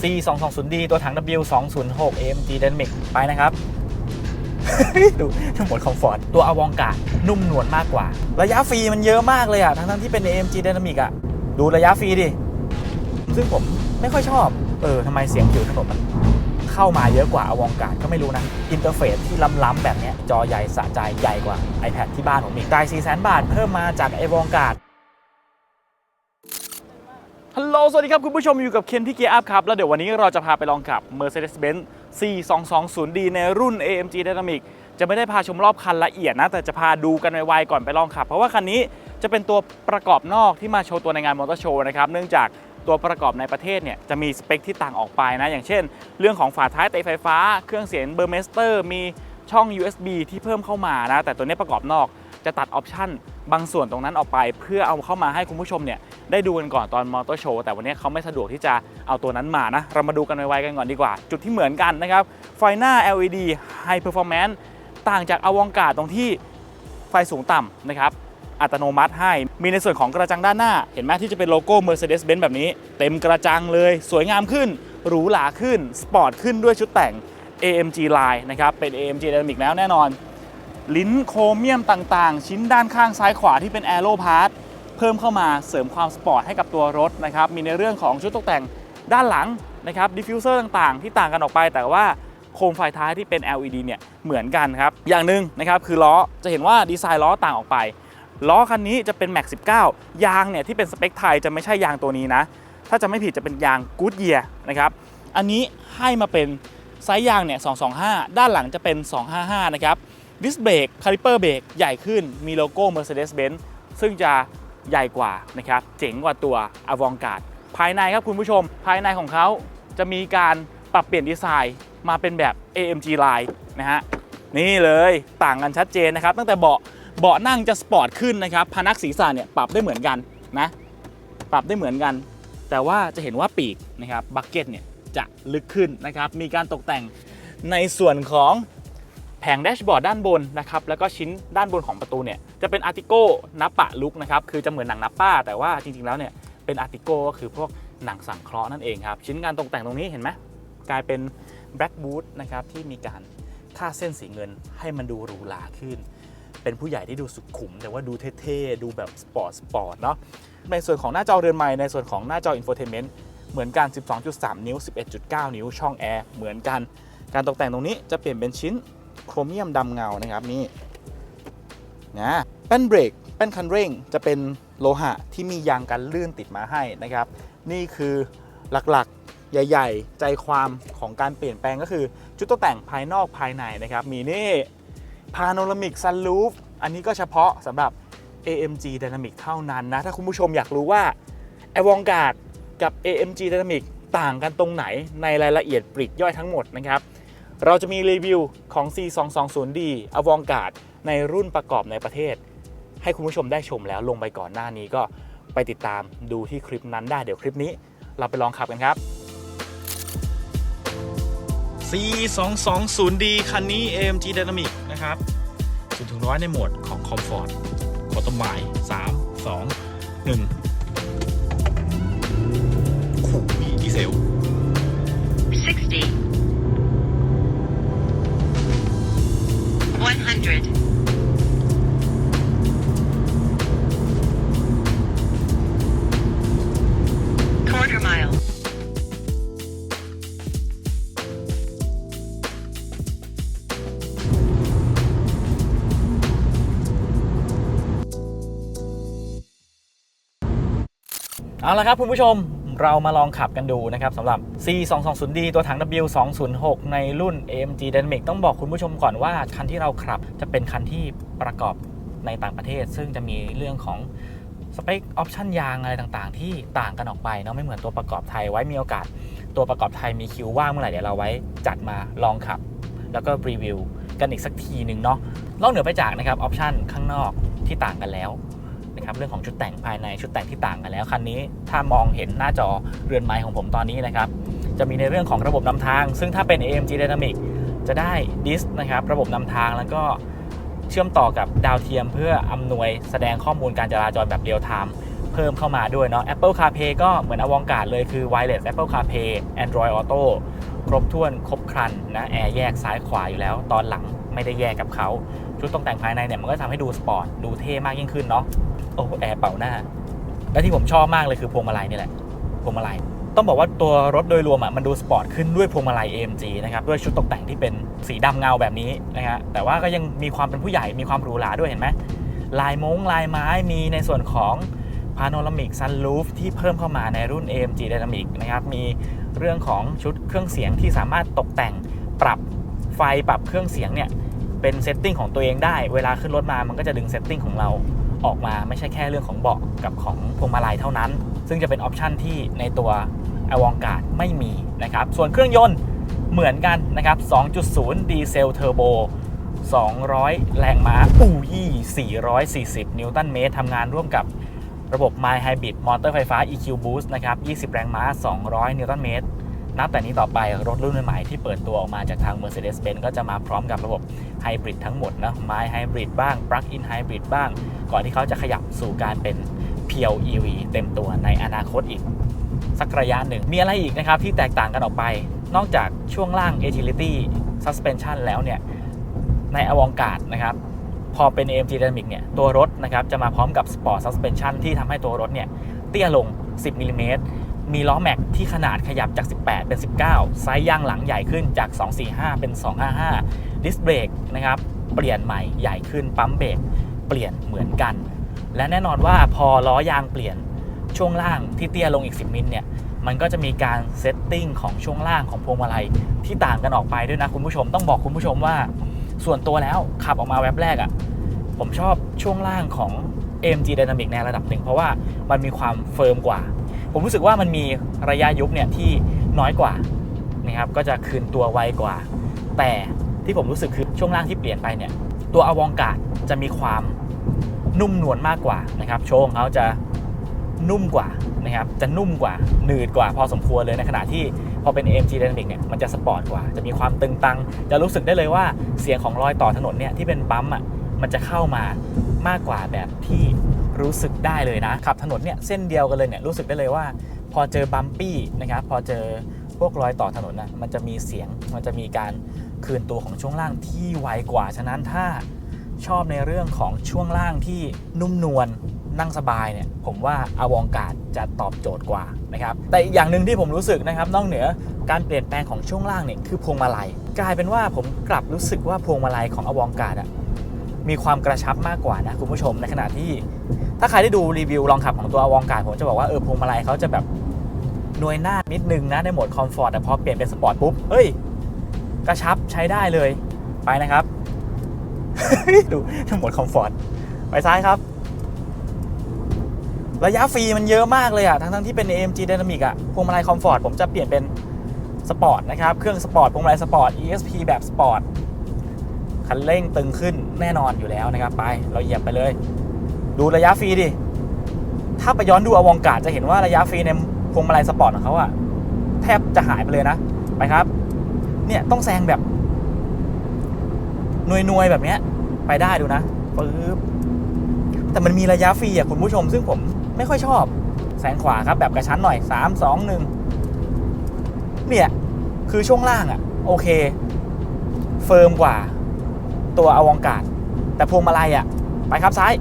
C220D ตัวถัง W206 AMG Dynamic ไปนะครับ ดูทั้งหมดคอมฟอร์ตตัวอวองกาดนุ่มนวลมากกว่า ระยะฟรีมันเยอะมากเลยอะทั้งๆที่เป็น AMG Dynamic อะดูระยะฟรีดิ ซึ่งผมไม่ค่อยชอบ เออทำไมเสียงผิวถนนมันเข้ามาเยอะกว่าอวองการก็ไม่รู้นะ อินเทอร์เฟซที่ล้ำๆแบบนี้จอใหญ่สะใจใหญ่กว่า iPad ที่บ้านผมอีกจ่าย4 0 0 0 0 บาท เพิ่มมาจากไอวองการ ฮัลโหล สวัสดีครับ คุณผู้ชมอยู่กับเคนที่เกียร์อัพครับ แล้วเดี๋ยววันนี้เราจะพาไปลองขับ Mercedes-Benz C220D ในรุ่น AMG Dynamic จะไม่ได้พาชมรอบคันละเอียดนะ แต่จะพาดูกันไวๆก่อนไปลองขับ เพราะว่าคันนี้จะเป็นตัวประกอบนอกที่มาโชว์ตัวในงานมอเตอร์โชว์นะครับ เนื่องจากตัวประกอบในประเทศเนี่ยจะมีสเปคที่ต่างออกไปนะ อย่างเช่น เรื่องของฝาท้ายเตะไฟฟ้า เครื่องเสียงเบอร์เมสเตอร์ มีช่อง USB ที่เพิ่มเข้ามานะ แต่ตัวนี้ประกอบนอก จะตัดออปชันบางส่วนตรงนั้นออกไป เพื่อเอาเข้ามาให้คุณผู้ชมเนี่ยได้ดูกันก่อนตอนมอเตอร์โชว์แต่วันนี้เขาไม่สะดวกที่จะเอาตัวนั้นมานะ เรามาดูกันไวๆกันก่อนดีกว่า จุดที่เหมือนกันนะครับ ไฟหน้า LED High Performance ต่างจากอวองการตรงที่ไฟสูงต่ำนะครับอัตโนมัติให้ มีในส่วนของกระจังด้านหน้า เห็นไหมที่จะเป็นโลโก้ Mercedes-Benz แบบนี้ เต็มกระจังเลย สวยงามขึ้น หรูหราขึ้น สปอร์ตขึ้นด้วยชุดแต่ง AMG Line นะครับ เป็น AMG Dynamic แล้วแน่นอน ลิ้นโครเมียมต่างๆ ชิ้นด้านข้างซ้ายขวาที่เป็น Aero Part เพิ่มเข้ามาเสริมความสปอร์ตให้กับตัวรถนะครับ มีในเรื่องของชุดตกแต่งด้านหลังนะครับดิฟฟิวเซอร์ต่างๆ ที่ต่างกันออกไปแต่ว่าโคมไฟท้ายที่เป็น LED เนี่ยเหมือนกันครับ อย่างหนึ่งนะครับคือล้อจะเห็นว่าดีไซน์ล้อต่างออกไป ล้อคันนี้จะเป็น Max 19 ยางเนี่ยที่เป็นสเปคไทยจะไม่ใช่ยางตัวนี้นะ ถ้าจะไม่ผิดจะเป็นยาง Goodyear นะครับอันนี้ให้มาเป็นไซส์ยางเนี่ย225 ด้านหลังจะเป็น 255 นะครับ ดิสเบรกคาลิเปอร์เบรกใหญ่ขึ้นมีโลโก้ Mercedes-Benz ซึ่งจะใหญ่กว่านะครับเจ๋งกว่าตัว a v a n g a r d ภายในครับคุณผู้ชม ภายในของเขาจะมีการปรับเปลี่ยนดีไซน์มาเป็นแบบ AMG Line นะฮะนี่เลยต่างกันชัดเจนนะครับ ตั้งแต่เบาะเบาะนั่งจะสปอร์ตขึ้นนะครับพนักศีรษะเนี่ยปรับได้เหมือนกันนะ ปรับได้เหมือนกัน แต่ว่าจะเห็นว่าปีกนะครับบักเก็ตเนี่ยจะลึกขึ้นนะครับ มีการตกแต่งในส่วนของ แผงแดชบอร์ดด้านบนนะครับแล้วก็ชิ้นด้านบนของประตูเนี่ยจะเป็นอาร์ติโก้นับปะลุกนะครับคือจะเหมือนหนังนับป้า แต่ว่าจริงๆแล้วเนี่ยเป็นอาร์ติโก้ก็คือพวกหนังสังเคราะห์นั่นเองครับ ชิ้นการตกแต่งตรงนี้เห็นไหมกลายเป็นแบล็กบูทนะครับที่มีการค่าเส้นสีเงินให้มันดูหรูหราขึ้น เป็นผู้ใหญ่ที่ดูสุขุม แต่ว่าดูเท่ๆ ดูแบบสปอร์ตสปอร์ตเนาะในส่วนของหน้าจอเรือนไม้ในส่วนของหน้าจออินโฟเทนเมนต์เหมือนกัน 12.3 นิ้ว 11.9 นิ้วช่องแอร์เหมือนกัน การตกแต่งตรงนี้จะเปลี่ยนเป็นชิ้น โครเมียมดำเงานะครับนี่นะแป้นเบรกแป้นคันเร่งจะเป็นโลหะที่มียางกันลื่นติดมาให้นะครับ นี่คือหลักๆใหญ่ ๆ ใจความของการเปลี่ยนแปลงก็คือ ชุดตกแต่งภายนอกภายในนะครับ มีนี่พาโนรามิกซันลูฟอันนี้ก็เฉพาะสำหรับ AMG Dynamic เท่านั้นนะ ถ้าคุณผู้ชมอยากรู้ว่า a v a n g a r d กับ AMG Dynamic ต่างกันตรงไหนในรายละเอียดปลีกย่อยทั้งหมดนะครับ เราจะมีรีวิวของ C220D a v a n g a r d ในรุ่นประกอบในประเทศ ให้คุณผู้ชมได้ชมแล้วลงไปก่อนหน้านี้ก็ไปติดตามดูที่คลิปนั้นได้เดี๋ยวคลิปนี้ เราไปลองขับกันครับ C220D คันนี้ AMG Dynamic นะครับ0ถึงร้อยในโหมดของ Comfort ขอต้นหมาย3 2 1 ขู่ดีเซล60 100 quarter mile เอาละครับคุณผู้ชม เรามาลองขับกันดูนะครับสำหรับ C220D ตัวถัง W206 ในรุ่น AMG Dynamic ต้องบอกคุณผู้ชมก่อนว่า คันที่เราขับจะเป็นคันที่ประกอบในต่างประเทศ ซึ่งจะมีเรื่องของสเปคออปชันยางอะไรต่างๆ ที่ต่างกันออกไปเนาะไม่เหมือนตัวประกอบไทยไว้มีโอกาส ตัวประกอบไทยมีคิวว่างเมื่อไหร่เดี๋ยวเราไว้จัดมาลองขับ แล้วก็รีวิวกันอีกสักทีหนึ่งเนาะนอกเหนือไปจากนะครับออปชันข้างนอกที่ต่างกันแล้ว นะครับเรื่องของชุดแต่งภายในชุดแต่งที่ต่างกันแล้วคันนี้ถ้ามองเห็นหน้าจอเรือนไม้ของผมตอนนี้นะครับจะมีในเรื่องของระบบนำทาง ซึ่งถ้าเป็น AMG Dynamic จะได้ดิสนะครับระบบนำทางแล้วก็เชื่อมต่อกับดาวเทียม เพื่ออำนวยแสดงข้อมูลการจราจรแบบเรียลไทม์เพิ่มเข้ามาด้วยเนาะ Apple CarPlay ก็เหมือนอวองการเลยคือ Wireless Apple CarPlay Android Auto ครบถ้วนครบครันนะแอร์แยกซ้ายขวาอยู่แล้ว ตอนหลังไม่ได้แยกกับเขา ชุดตกแต่งภายในเนี่ยมันก็ทำให้ดูสปอร์ตดูเท่มากยิ่งขึ้นเนาะ โอ้แอร์เป่าหน้า และที่ผมชอบมากเลยคือพวงมาลัยนี่แหละพวงมาลัยต้องบอกว่าตัวรถโดยรวมอะมันดูสปอร์ตขึ้นด้วยพวงมาลัย AMG นะครับด้วยชุดตกแต่งที่เป็นสีดำเงาแบบนี้นะฮะแต่ว่าก็ยังมีความเป็นผู้ใหญ่มีความหรูหราด้วยเห็นไหมลายมงลายไม้มีในส่วนของ Panoramic Sunroof ที่เพิ่มเข้ามาในรุ่น AMG Dynamic นะครับมีเรื่องของชุดเครื่องเสียงที่สามารถตกแต่งปรับไฟปรับเครื่องเสียงเนี่ยเป็นเซตติ้งของตัวเองได้ เวลาขึ้นรถมามันก็จะดึงเซตติ้งของเรา ออกมาไม่ใช่แค่เรื่องของเบาะกับของพวงมาลัยเท่านั้น ซึ่งจะเป็นออปชันที่ในตัวอวองการไม่มีนะครับ ส่วนเครื่องยนต์เหมือนกันนะครับ 2.0 ดีเซลเทอร์โบ 200 แรงม้าอูยี่440 นิวตันเมตรทำงานร่วมกับระบบ My Hybrid มอเตอร์ไฟฟ้า EQ Boost นะครับ 20 แรงม้า 200 นิวตันเมตร นับแต่นี้ต่อไปรถรุ่นใหม่ๆที่เปิดตัวออกมาจากทาง Mercedes-Benz ก็จะมาพร้อมกับระบบไฮบริดทั้งหมดนะ My Hybrid บ้าง Plug-in Hybrid บ้าง ก่อนที่เขาจะขยับสู่การเป็นเพียว EV เต็มตัวในอนาคตอีก สักระยะหนึ่ง มีอะไรอีกนะครับที่แตกต่างกันออกไป นอกจากช่วงล่าง agility suspension แล้วเนี่ย ในอวองการนะครับ พอเป็น AMG Dynamic เนี่ย ตัวรถนะครับ จะมาพร้อมกับ Sport Suspension ที่ทำให้ตัวรถเนี่ย เตี้ยลง 10มิลลิเมตร มีล้อแม็กที่ขนาดขยับจาก 18 เป็น 19 ไซส์ยางหลังใหญ่ขึ้นจาก 245 เป็น 255 ดิสเบรกนะครับเปลี่ยนใหม่ใหญ่ขึ้นปั๊มเบรกเปลี่ยนเหมือนกัน และแน่นอนว่าพอล้อยางเปลี่ยนช่วงล่างที่เตี้ยลงอีก 10 มิลเนี่ยมันก็จะมีการเซตติ้งของช่วงล่างของพวงมาลัยที่ต่างกันออกไปด้วยนะคุณผู้ชมต้องบอกคุณผู้ชมว่าส่วนตัวแล้วขับออกมาแว็บแรกอะ่ะผมชอบช่วงล่างของ AMG Dynamic ในระดับหนึ่งเพราะว่ามันมีความเฟิร์มกว่า ผมรู้สึกว่ามันมีระยะยุบเนี่ยที่น้อยกว่านะครับก็จะคืนตัวไวกว่า แต่ที่ผมรู้สึกคือช่วงล่างที่เปลี่ยนไปเนี่ยตัวอวองการจะมีความนุ่มนวลมากกว่านะครับโชงเขาจะนุ่มกว่านะครับจะนุ่มกว่าหนืดกว่าพอสมควรเลยในขณะที่พอเป็น AMG Dynamic เนี่ยมันจะสปอร์ตกว่า จะมีความตึงตัง จะรู้สึกได้เลยว่าเสียงของรอยต่อถนนเนี่ยที่เป็นปั๊มอะมันจะเข้ามามากกว่าแบบที่ รู้สึกได้เลยนะ ขับถนนเนี่ยเส้นเดียวกันเลยเนี่ยรู้สึกได้เลยว่า พอเจอบัมปี้นะครับพอเจอพวกรอยต่อถนนนะมันจะมีเสียงมันจะมีการคืนตัวของช่วงล่างที่ไวกว่า ฉะนั้นถ้าชอบในเรื่องของช่วงล่างที่นุ่มนวลนั่งสบายเนี่ยผมว่าอวองการจะตอบโจทย์กว่านะครับแต่อีกอย่างหนึ่งที่ผมรู้สึกนะครับนอกเหนือการเปลี่ยนแปลงของช่วงล่างเนี่ยคือพวงมาลัย กลายเป็นว่าผมกลับรู้สึกว่าพวงมาลัยของอวองการอะมีความกระชับมากกว่านะคุณผู้ชมในขณะที่ ถ้าใครได้ดูรีวิวลองขับของตัววองการผมจะบอกว่าเออพวงมาลัยเขาจะแบบหน่วยหน้านิดนึงนะในโหมดคอมฟอร์ตแต่พอเปลี่ยนเป็นสปอร์ตปุ๊บเฮ้ย กระชับใช้ได้เลยไปนะครับ ดูหมดคอมฟอร์ตไปซ้ายครับ ระยะฟรีมันเยอะมากเลยอะทั้งทั้งที่เป็น AMG Dynamic อะพวงมาลัยคอมฟอร์ตผมจะเปลี่ยนเป็นสปอร์ตนะครับ เครื่องสปอร์ตพวงมาลัยสปอร์ต ESP แบบสปอร์ตคันเร่งตึงขึ้นแน่นอนอยู่แล้วนะครับ ไป เราเหยียบไปเลย ดูระยะฟรีดิ ถ้าไปย้อนดูอวองการจะเห็นว่าระยะฟรีในพวงมาลัยสปอร์ตของเขาอะแทบจะหายไปเลยนะ ไปครับ เนี่ยต้องแซงแบบหน่วยแบบเนี้ย ไปได้ดูนะปึ๊บแต่มันมีระยะฟรีอะคุณผู้ชม ซึ่งผมไม่ค่อยชอบ แซงขวาครับแบบกระชั้นหน่อย3 2 1เนี่ยคือช่วงล่างอะโอเค เฟิร์มกว่าตัวอวองการแต่พวงมาลัยอะไปครับซ้าย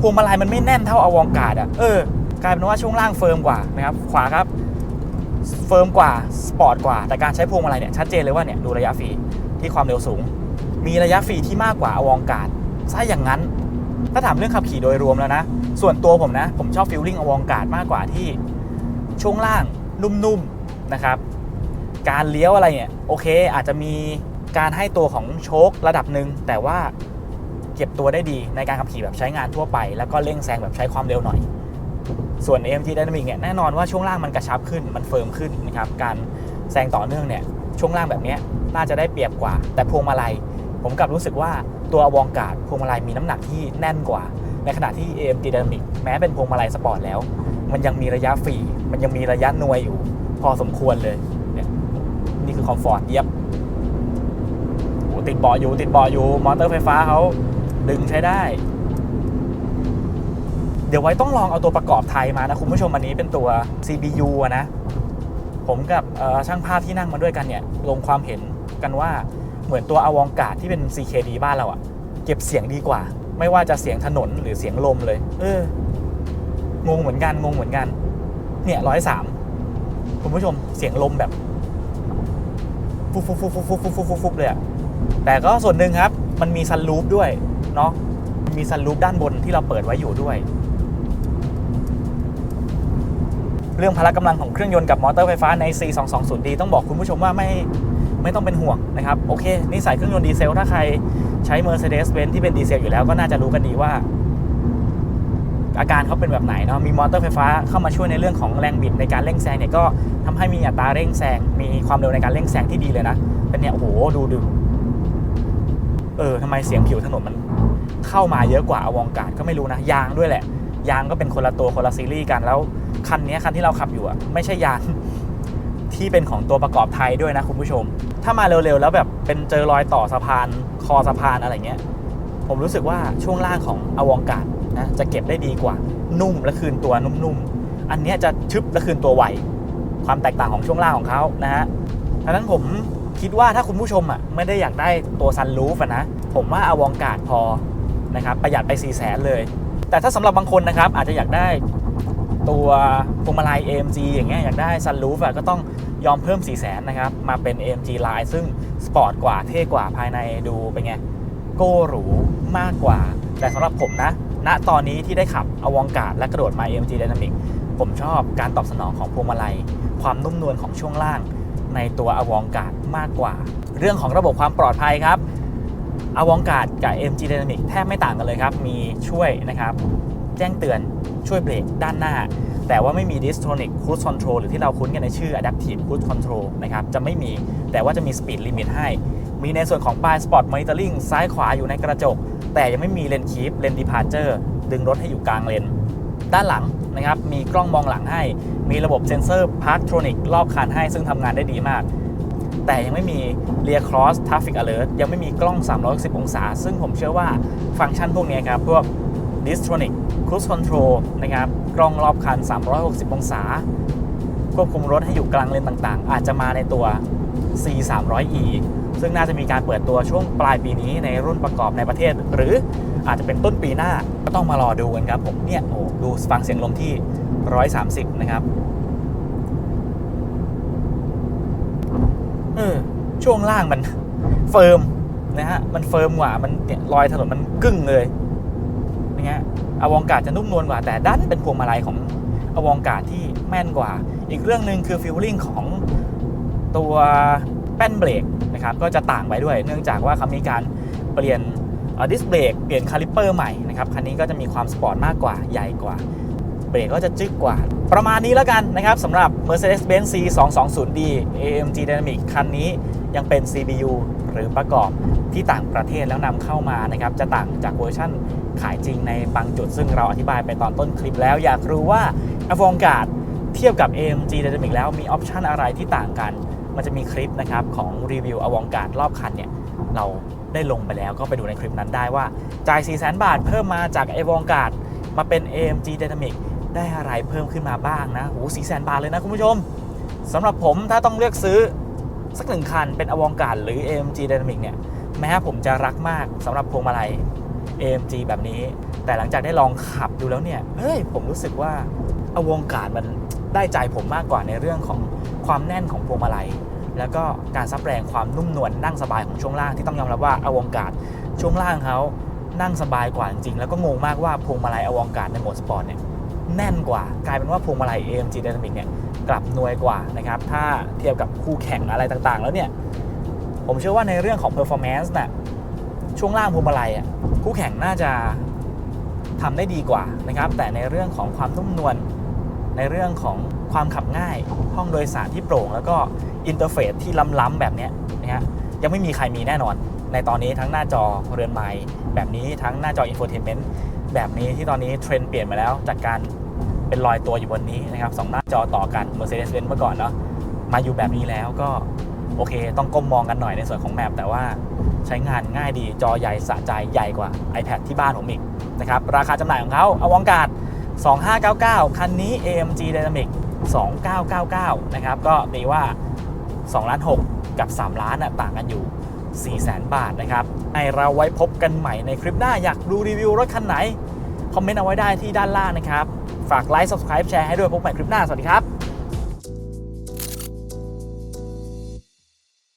พวงมาลัยมันไม่แน่นเท่าอวองการอะเออกลายเป็นว่าช่วงล่างเฟิร์มกว่านะครับขวาครับเฟิร์มกว่าสปอร์ตกว่า แต่การใช้พวงมาลัยเนี่ยชัดเจนเลยว่าเนี่ยดูระยะฟรีที่ความเร็วสูง มีระยะฟรีที่มากกว่าอวองการซะอย่างนั้น ถ้าถามเรื่องขับขี่โดยรวมแล้วนะ ส่วนตัวผมนะ ผมชอบฟิลลิ่งอวองการมากกว่าที่ช่วงล่างนุ่มๆนะครับ การเลี้ยวอะไรเนี่ยโอเค อาจจะมีการให้ตัวของโชคระดับหนึ่งแต่ว่า เก็บตัวได้ดีในการขับขี่แบบใช้งานทั่วไป แล้วก็เร่งแซงแบบใช้ความเร็วหน่อย ส่วน AMG Dynamic เนี่ยแน่นอนว่าช่วงล่างมันกระชับขึ้นมันเฟิร์มขึ้นนะครับการแซงต่อเนื่องเนี่ยช่วงล่างแบบนี้น่าจะได้เปรียบกว่า แต่พวงมาลัย ผมกลับรู้สึกว่าตัวอวองการพวงมาลัยมีน้ำหนักที่แน่นกว่า ในขณะที่ AMG Dynamic แม้เป็นพวงมาลัยสปอร์ตแล้ว มันยังมีระยะฟรีมันยังมีระยะนวยอยู่ พอสมควรเลยเนี่ยนี่คือคอมฟอร์ตเยียบติดเบาะอยู่ติดเบาะอยู่มอเตอร์ไฟฟ้าเขา ดึงใช้ได้ เดี๋ยวไว้ต้องลองเอาตัวประกอบไทยมานะคุณผู้ชมอันนี้เป็นตัว CPU นะ ผมกับช่างภาพที่นั่งมาด้วยกันเนี่ย ลงความเห็นกันว่าเหมือนตัวอวองกาดที่เป็น CKD บ้านเราอะเก็บเสียงดีกว่า ไม่ว่าจะเสียงถนนหรือเสียงลมเลย เอองงเหมือนกันงงเหมือนกัน เนี่ยร้อยสามคุณผู้ชมเสียงลมแบบฟุบฟุบฟุบฟุบฟุบฟุบฟุบเลยแต่ก็ส่วนหนึ่งครับ มันมีซันลูปด้วย เนาะมีซันรูฟด้านบนที่เราเปิดไว้อยู่ด้วย เรื่องพละกำลังของเครื่องยนต์กับมอเตอร์ไฟฟ้าใน C220D ต้องบอกคุณผู้ชมว่าไม่ไม่ต้องเป็นห่วงนะครับ โอเคนิสัยเครื่องยนต์ดีเซล ถ้าใครใช้ Mercedes-Benz ที่เป็นดีเซลอยู่แล้วก็น่าจะรู้กันดีว่า อาการเขาเป็นแบบไหนเนาะมีมอเตอร์ไฟฟ้าเข้ามาช่วยในเรื่องของแรงบิดในการเร่งแซงเนี่ยก็ทำให้มีอัตราเร่งแซงมีความเร็วในการเร่งแซงที่ดีเลยนะแต่เนี่ยโอ้โหดูดูเออทำไมเสียงผิวถนนมัน เข้ามาเยอะกว่าอวองการก็ไม่รู้นะ ยางด้วยแหละ ยางก็เป็นคนละตัวคนละซีรีส์กันแล้วคันนี้คันที่เราขับอยู่อะไม่ใช่ยางที่เป็นของตัวประกอบไทยด้วยนะคุณผู้ชม ถ้ามาเร็วๆแล้วแบบเป็นเจอรอยต่อสะพานคอสะพานอะไรเงี้ย ผมรู้สึกว่าช่วงล่างของอวองการนะจะเก็บได้ดีกว่านุ่มและคืนตัวนุ่มๆ อันนี้จะชึบและคืนตัวไวความแตกต่างของช่วงล่างของเขานะฮะดังนั้นผมคิดว่าถ้าคุณผู้ชมอะไม่ได้อยากได้ตัวซันรูฟนะ ผมว่าอวองการพอ นะครับประหยัดไป 4 0 0แสนเลย แต่ถ้าสำหรับบางคนนะครับอาจจะอยากได้ตัวพวงมาลัย AMG อย่างเงี้ยอยากได้ซันรูฟอะก็ต้องยอมเพิ่ม 4 0 0แสนนะครับ มาเป็น AMG Line ซึ่งสปอร์ตกว่าเท่กว่าภายในดูเป็นไง โก้หรูมากกว่า แต่สำหรับผมนะณตอนนี้ที่ได้ขับอวองการและกระโดดมา AMG Dynamic ผมชอบการตอบสนองของพวงมาลัย ความนุ่มนวลของช่วงล่างในตัวอวองการมากกว่า เรื่องของระบบความปลอดภัยครับ อวองการกับ MG Dynamic แทบไม่ต่างกันเลยครับ มีช่วยนะครับ แจ้งเตือนช่วยเบรกด้านหน้า แต่ว่าไม่มี Distronic Cruise Control หรือที่เราคุ้นกันในชื่อ Adaptive Cruise Control นะครับ จะไม่มีแต่ว่าจะมี Speed Limit ให้ มีในส่วนของ Blind Spot Monitoring ซ้ายขวาอยู่ในกระจก แต่ยังไม่มีเลนคีฟเลน Departure ดึงรถให้อยู่กลางเลนด้านหลังนะครับมีกล้องมองหลังให้ มีระบบเซ็นเซอร์ Parktronic รอบคันให้ซึ่งทำงานได้ดีมาก แต่ยังไม่มี Rear Cross Traffic Alert ยังไม่มีกล้อง 360 องศา ซึ่งผมเชื่อว่าฟังก์ชันพวกนี้ครับ พวก Distronic Cruise Control นะครับ กล้องรอบคัน 360 องศา ควบคุมรถให้อยู่กลางเลนต่างๆ อาจจะมาในตัว C 3 0 0 E ซึ่งน่าจะมีการเปิดตัวช่วงปลายปีนี้ในรุ่นประกอบในประเทศ หรืออาจจะเป็นต้นปีหน้าก็ต้องมารอดูกันครับผมเนี่ยโอ้ดูฟังเสียงลมที่ 130 นะครับ เออช่วงล่างมันเฟิร์มนะฮะมันเฟิร์มกว่ามันเนี่ยรอยถนนมันกึ่งเลยนะฮะอวองการจะนุ่มนวลกว่าแต่ดันเป็นพวงมาลัยของอวองการที่แม่นกว่า อีกเรื่องหนึ่งคือฟิลลิ่งของตัวแป้นเบรกนะครับก็จะต่างไปด้วย เนื่องจากว่าเขามีการเปลี่ยนดิสเบรกเปลี่ยนคาลิปเปอร์ใหม่นะครับคันนี้ก็จะมีความสปอร์ตมากกว่าใหญ่กว่า เบรกก็จะจึกกว่า ประมาณนี้แล้วกันนะครับสำหรับ Mercedes-Benz C220D AMG Dynamic คันนี้ยังเป็น CBU หรือประกอบที่ต่างประเทศแล้วนำเข้ามานะครับ จะต่างจากเวอร์ชั่นขายจริงในบางจุด ซึ่งเราอธิบายไปตอนต้นคลิปแล้ว อยากรู้ว่า a v a n g a r d เทียบกับ AMG Dynamic แล้วมีออปชันอะไรที่ต่างกัน มันจะมีคลิปนะครับของรีวิว a v a n g a r d รอบคันเนี่ยเราได้ลงไปแล้วก็ไปดูในคลิปนั้นได้ว่าจ่าย 4 0 0 0 0 0 บาทเพิ่มมาจาก a v a n g a r d มาเป็น AMG Dynamic ได้อะไรเพิ่มขึ้นมาบ้างนะโหสี่แสนบาทเลยนะคุณผู้ชมสำหรับผมถ้าต้องเลือกซื้อสักหนึ่งคันเป็นอวองการหรือ AMG Dynamic เนี่ยแม้ผมจะรักมากสำหรับพวงมาลัย AMG แบบนี้ แต่หลังจากได้ลองขับดูแล้วเนี่ยเฮ้ยผมรู้สึกว่าอวองการมันได้ใจผมมากกว่าในเรื่องของความแน่นของพวงมาลัย แล้วก็การซับแรงความนุ่มนวลนั่งสบายของช่วงล่างที่ต้องยอมรับว่าอวองการช่วงล่างเขานั่งสบายกว่าจริงๆแล้วก็งงมากว่าพวงมาลัยอวองการในโหมดสปอร์ตเนี่ย แน่นกว่า กลายเป็นว่าพวงมาลัย AMG Dynamic เนี่ยกลับนวยกว่านะครับถ้าเทียบกับคู่แข่งอะไรต่างๆ แล้วเนี่ยผมเชื่อว่าในเรื่องของ performance น่ะช่วงล่างพวงมาลัยอะคู่แข่งน่าจะทำได้ดีกว่านะครับแต่ในเรื่องของความนุ่มนวลในเรื่องของความขับง่าย ห้องโดยสารที่โปร่ง แล้วก็อินเทอร์เฟซที่ล้ำๆแบบนี้นะฮะยังไม่มีใครมีแน่นอน ในตอนนี้ทั้งหน้าจอเรือนไม้แบบนี้ทั้งหน้าจอ infotainment แบบนี้ที่ตอนนี้เทรนด์เปลี่ยนมาแล้วจากการ เป็นรอยตัวอยู่บนนี้นะครับสองหน้าจอต่อกัน Mercedes-Benz เมื่อก่อนเนาะมาอยู่แบบนี้แล้วก็โอเค ต้องก้มมองกันหน่อยในส่วนของแมปแต่ว่าใช้งานง่ายดีจอใหญ่สะใจใหญ่กว่า iPad ที่บ้านผมอีกนะครับราคาจำหน่ายของเขาอวองการ2599 คันนี้ AMG Dynamic 2999 นะครับ ก็ตีว่า2ล้าน6กับ 3 ล้านน่ะต่างกันอยู่4 0 0 0 0 0 บาทนะครับไอเราไว้พบกันใหม่ในคลิปหน้าอยากดูรีวิวรถคันไหน คอมเมนต์เอาไว้ได้ที่ด้านล่างนะครับ ฝากไลค์ Subscribe แชร์ให้ด้วยพบใหม่คลิปหน้า สวัสดีครับ